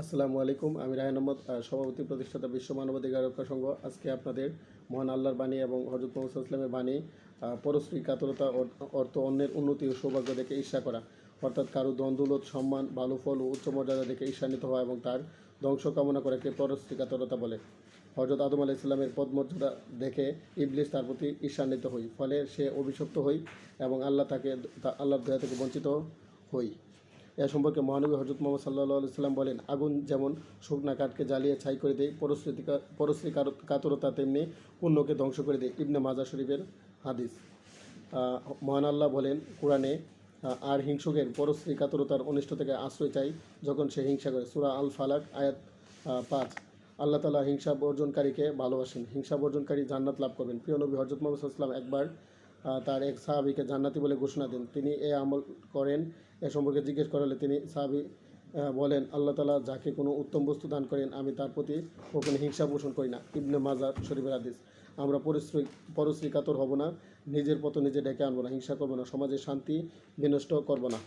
আসসালামু আলাইকুম, আমি রায়ন আহমদ সভাপতি প্রতিষ্ঠাতা বিশ্ব মানবাধিকার রক্ষা সংঘ। আজকে আপনাদের মহান আল্লাহর বাণী এবং হজরত মোহাম্মদ ইসলামের বাণী পরশ্রী কাতরতা অর্থ, অন্যের উন্নতি ও সৌভাগ্য দেখে ঈর্ষা করা। অর্থাৎ কারও দ্বন্দ্বলত সম্মান, ভালো ফল ও উচ্চ মর্যাদা দেখে ঈর্ষান্বিত হওয়া এবং তার ধ্বংস কামনা করাকে পরশ্রী কাতরতা বলে। হজরত আদম আলাহ ইসলামের পদমর্যাদা দেখে ইবলিস তার প্রতি ঈর্ষান্বিত হই, ফলে সে অভিশপ্ত হই এবং আল্লাহ তাকে আল্লাহর দয়া থেকে বঞ্চিত হই। এ সম্পর্কে মহানবী হজরত মোহাম্মদ সাল্লাহ সাল্লাম বলেন, আগুন যেমন শুকনা কাঠকে জ্বালিয়ে ছাই করে দেয় পরশ্রী পরশ্রী কাতরতা তেমনি পুণ্যকে ধ্বংস করে দেয়, ইবনে মাজা শরীফের হাদিস। মহান আল্লাহ বলেন, কোরআনে আর হিংসুকের পরশ্রী কাতরতার অনিষ্ট থেকে আশ্রয় চাই যখন সে হিংসা করে। সুরা আল ফালাক আয়াত পাঁচ। আল্লাহ তালা হিংসা বর্জনকারীকে ভালোবাসেন, হিংসা বর্জনকারী জান্নাত লাভ করবেন। প্রিয় নবী হজরত মোহাম্মদ একবার তার এক সাহাবিকে জান্নাতি বলে ঘোষণা দেন। তিনি এ আমল করেন, এ সম্পর্কে জিজ্ঞেস করালে তিনি সাহাবি বলেন, আল্লাহ তালা যাকে কোনো উত্তম বস্তু দান করেন, আমি তার প্রতি কখনো হিংসা পোষণ করি না। ইবনে মাজার শরীফের আদিস আমরা পরশ্রী পরশ্রী কাতর হব না, নিজের পথ নিজে ডেকে আনব না, হিংসা করব না, সমাজে শান্তি বিনষ্ট করব না।